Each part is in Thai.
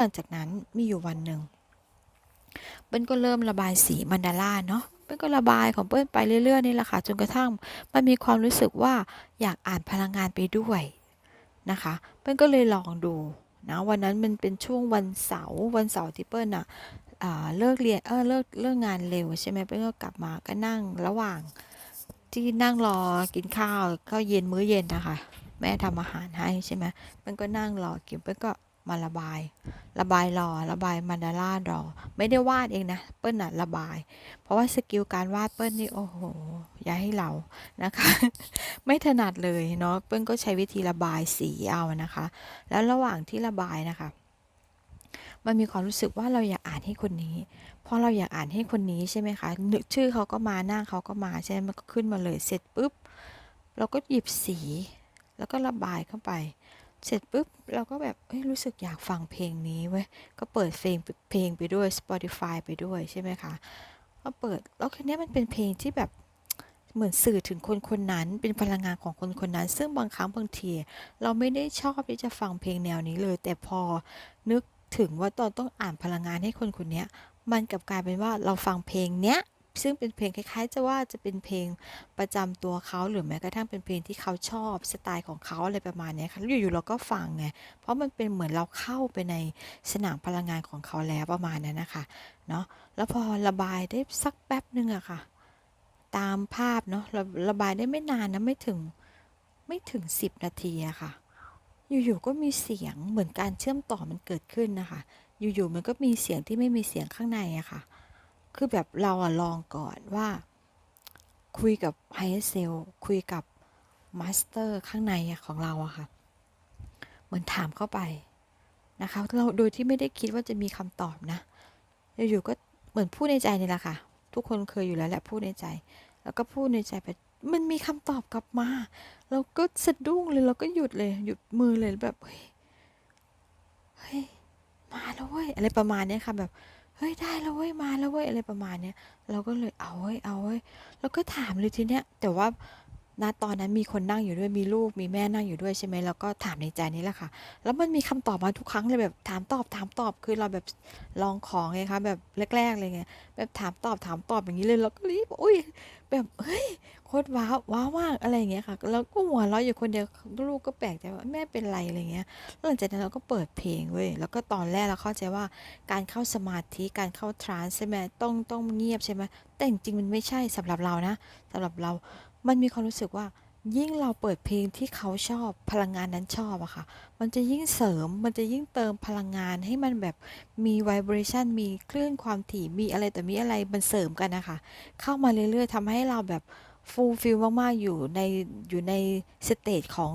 หลังจากนั้นมีอยู่วันหนึ่งเปิ้ลก็เริ่มระบายสีมันดาร่าเนาะเปิ้ลก็ระบายของเปิ้ลไปเรื่อยๆนี่แหละค่ะจนกระทั่งมันมีความรู้สึกว่าอยากอ่านพลังงานไปด้วยนะคะเปิ้ลก็เลยลองดูนะวันนั้นมันเป็นช่วงวันเสาร์วันเสาร์ที่เปิ้ลอะเลิกเรียนเออเลิกเลิกงานเร็วใช่ไหมเปิ้ลก็กลับมาก็นั่งระหว่างที่นั่งรอกินข้าวข้าวเย็นมื้อเย็นนะคะแม่ทำอาหารให้ใช่ไหมเปิ้ลก็นั่งรอกินเปิ้ลก็ มาระบาย ระบายรอ ระบายมันดาร่ารอ ไม่ได้วาดเองนะ เปิ้ลน่ะระบาย เพราะว่าสกิลการวาดเปิ้ลนี่โอ้โห อย่าให้เรา นะคะ ไม่ถนัดเลยเนาะ เปิ้ลก็ใช้วิธีระบายสีเอานะคะ แล้วระหว่างที่ระบายนะคะ มันมีความรู้สึกว่าเราอยากอ่านให้คนนี้ พอเราอยากอ่านให้คนนี้ใช่ไหมคะ นึกชื่อเขาก็มา หน้าเขาก็มาใช่ไหมมันก็ขึ้นมาเลย เสร็จปุ๊บ เราก็หยิบสี แล้วก็ระบายเข้าไป เสร็จปุ๊บเราก็แบบเอ้ยรู้สึกอยากฟังเพลงนี้เว้ยก็เปิดเพลงเพลงไปด้วย Spotify ไปด้วยใช่ไหมคะก็เปิดแล้วคันนี้มันเป็นเพลงที่แบบเหมือนสื่อถึงคนคนนั้น เป็นพลังงานของคนคนนั้น ซึ่งบางครั้งบางที เราไม่ได้ชอบที่จะฟังเพลงแนวนี้เลย แต่พอนึกถึงว่าตอนต้องอ่านพลังงานให้คนคนนี้มันกลับกลายเป็นว่าเราฟังเพลงเนี้ย ซึ่งเป็นเพลงคล้ายๆ จะว่าจะเป็นเพลงประจำตัวเขาหรือแม้กระทั่งเป็นเพลงที่เขาชอบสไตล์ของเขาอะไรประมาณนี้ค่ะแล้วอยู่ๆเราก็ฟังไงเพราะมันเป็นเหมือนเราเข้าไปในสนามพลังงานของเขาแล้วประมาณนั้นนะคะเนาะแล้วพอระบายได้สักแป๊บหนึ่งอะค่ะ ตามภาพเนาะระระบายได้ไม่นานนะไม่ถึงไม่ถึงสิบนาทีอะค่ะอยู่ๆก็มีเสียงเหมือนการเชื่อมต่อมันเกิดขึ้นนะคะ อยู่ๆมันก็มีเสียงที่ไม่มีเสียงข้างในอะค่ะ คือแบบเราอะลองก่อนว่า คุยกับไฮเซลคุยกับมาสเตอร์ข้างในอะของเราอะค่ะ เหมือนถามเข้าไปนะคะเราโดยที่ไม่ได้คิดว่าจะมีคำตอบนะอยู่ๆก็เหมือนพูดในใจนี่แหละค่ะ ทุกคนเคยอยู่แล้วแหละพูดในใจ แล้วก็พูดในใจไปมันมีคำตอบกลับมา เราก็สะดุ้งเลยเราก็หยุดเลยหยุดมือเลยแบบเฮ้ยเฮ้ยมาแล้วเว้ยอะไรประมาณเนี้ยค่ะแบบ เฮ้ยได้แล้วเว้ยมาแล้วเว้ยอะไรประมาณเนี้ยเราก็เลยเอาเว้ยเอาเว้ยแล้วก็ถามเลยทีเนี้ยแต่ว่า ณตอนนั้นมีคนนั่งอยู่ด้วยมีลูกมีแม่นั่งอยู่ด้วยใช่ไหมแล้วก็ถามในใจนี่แหละค่ะ แล้วมันมีคำตอบมาทุกครั้งเลยแบบถามตอบถามตอบคือเราแบบลองของไงคะแบบแรกๆเลยไงแบบถามตอบถามตอบอย่างนี้เลยเราก็รีบอุ้ยแบบเฮ้ยโคตรว้าวว้าวมากอะไรอย่างเงี้ยค่ะแล้วก็หัวเราะอยู่คนเดียวลูกก็แปลกใจว่าแม่เป็นไรอะไรเงี้ยหลังจากนั้นเราก็เปิดเพลงเว้ยแล้วก็ตอนแรกเราเข้าใจว่าการเข้าสมาธิการเข้าทรานส์ใช่ไหมต้องต้องเงียบใช่ไหมแต่จริงมันไม่ใช่สำหรับเรานะสำหรับเรา มันมีความรู้สึกว่ายิ่งเราเปิดเพลงที่เขาชอบพลังงานนั้นชอบอะค่ะ มันจะยิ่งเสริมมันจะยิ่งเติมพลังงานให้มันแบบมีไวเบรชันมีคลื่นความถี่มีอะไรแต่มีอะไรมันเสริมกันนะคะ เข้ามาเรื่อยๆทำให้เราแบบฟูลฟิลมากๆอยู่ในอยู่ในสเตจของ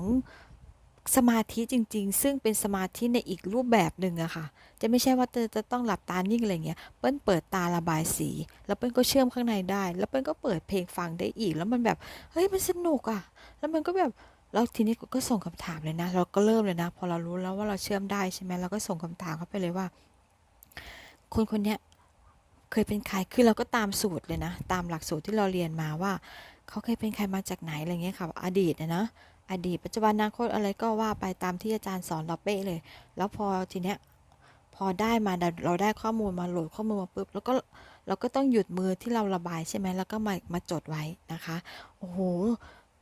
สมาธิจริง ๆ ซึ่งเป็นสมาธิในอีกรูปแบบหนึ่งอะค่ะ จะไม่ใช่ว่าจะจะต้องหลับตานิ่งอะไรเงี้ย เปิ้ลเปิดตาระบายสี แล้วเปิ้ลก็เชื่อมข้างในได้ แล้วเปิ้ลก็เปิดเพลงฟังได้อีก แล้วมันแบบ เฮ้ย มันสนุกอะแล้วมันก็แบบ แล้วทีนี้ก็ส่งคำถามเลยนะ เราก็เริ่มเลยนะ พอเรารู้แล้วว่าเราเชื่อมได้ใช่ไหมเราก็ส่งคำถามเข้าไปเลยว่า คนคนเนี้ยเคยเป็นใคร คือเราก็ตามสูตรเลยนะ ตามหลักสูตรที่เราเรียนมาว่า เขาเคยเป็นใครมาจากไหนอะไรเงี้ยค่ะ อดีตนะนะ อดีตปัจจุบันอนาคตอะไรก็ว่าไปตามที่อาจารย์สอนเราเป๊ะเลย แล้วพอทีเนี้ยพอได้มาเราได้ข้อมูลมาโหลดข้อมูลมาปุ๊บแล้วก็เราก็ต้องหยุดมือที่เราระบายใช่ไหมแล้วก็มามาจดไว้นะคะโอ้โห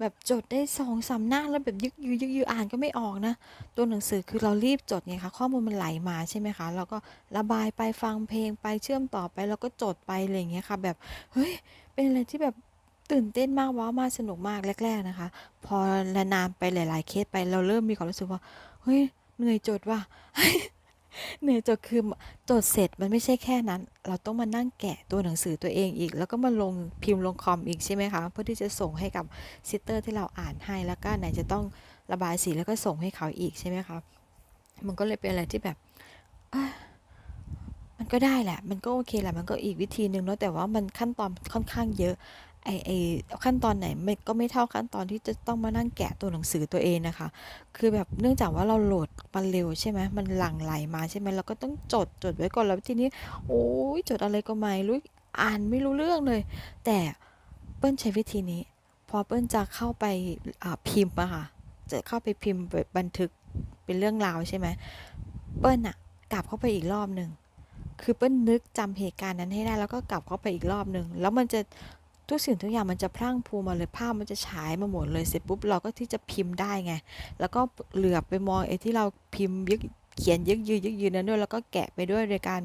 แบบจดได้สองสามหน้าแล้วแบบยึกยือยึกยืออ่านก็ไม่ออกนะตัวหนังสือคือเรารีบจดไงคะข้อมูลมันไหลมาใช่ไหมคะเราก็ระบายไปฟังเพลงไปเชื่อมต่อไปแล้วก็จดไปอะไรอย่างเงี้ยค่ะ แบบเฮ้ยเป็นอะไรที่แบบ ตื่นเต้นมากว้าวมากสนุกมากแรก ๆนะคะ พอละนานไปหลาย ๆ เคสไปเราเริ่มมีความรู้สึกว่าเฮ้ยเหนื่อยจดว่ะเหนื่อยจดคือจดเสร็จมันไม่ใช่แค่นั้น เราต้องมานั่งแกะตัวหนังสือตัวเองอีก แล้วก็มาลงพิมพ์ลงคอมอีกใช่ไหมคะเพื่อที่จะส่งให้กับซิสเตอร์ที่เราอ่านให้แล้วก็ไหนจะต้องระบายสีแล้วก็ส่งให้เขาอีกใช่ไหมคะมันก็เลยเป็นอะไรที่แบบมันก็ได้แหละ มันก็โอเคแหละ มันก็อีกวิธีหนึ่งเนาะ แต่ว่ามันขั้นตอนค่อนข้างเยอะ ไอไอขั้นตอนไหนไก็ไม่เท่าขั้นตอนที่จะต้องมานั่งแกะตัวหนังสือตัวเองนะคะ คือแบบเนื่องจากว่าเราโหลดมันเร็วใช่ไหมมันหลั่งไหลมาใช่ไหมเราก็ต้องจดจดไว้ก่อนแล้วทีนี้ โอ้ยจดอะไรก็ไม่รู้อ่านไม่รู้เรื่องเลย แต่เปิ้ลใช้วิธีนี้ พอเปิ้ลจะเข้าไปอ่าพิมพ์อะค่ะจะเข้าไปพิมพ์บันทึกเป็นเรื่องราวใช่ไหมเปิ้ลอะกลับเข้าไปอีกรอบหนึ่งคือเปิ้ลนึกจำเหตุการณ์นั้นให้ได้แล้วก็กลับเข้าไปอีกรอบหนึ่งแล้วมันจะ ทุกสิ่งทุกอย่างมันจะพรั่งพรูมาเลยภาพมันจะฉายมาหมดเลยเสร็จปุ๊บเราก็ที่จะพิมพ์ได้ไง แล้วก็เหลือบไปมองไอ้ที่เราพิมพ์ยึกเขียนยึกยืนยึกยืนนั้นด้วย แล้วก็แกะไปด้วยโดยการ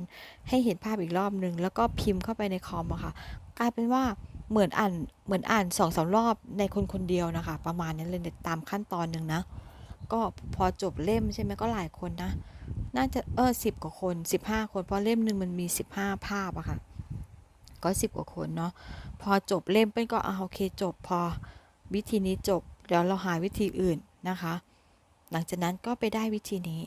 ให้เห็นภาพอีกรอบหนึ่งแล้วก็พิมพ์เข้าไปในคอมอะค่ะ กลายเป็นว่าเหมือนอ่านเหมือนอ่านสองสามรอบในคนคนเดียวนะคะ ประมาณนั้เลยตามขั้นตอนหนึ่งนะ ก็พอจบเล่มใช่ไหมก็หลายคนนะ น่าจะเออสิบกว่าคนสิบห้าคนเพราะเล่มหนึ่งมันมีสิบห้าภาพอะค่ะ ก็สิบกว่าคนเนาะพอจบเล่มเป้นก็อ่าโอเคจบพอวิธีนี้จบเดี๋ยวเราหาวิธีอื่นนะคะ หลังจากนั้นก็ไปได้วิธีนี้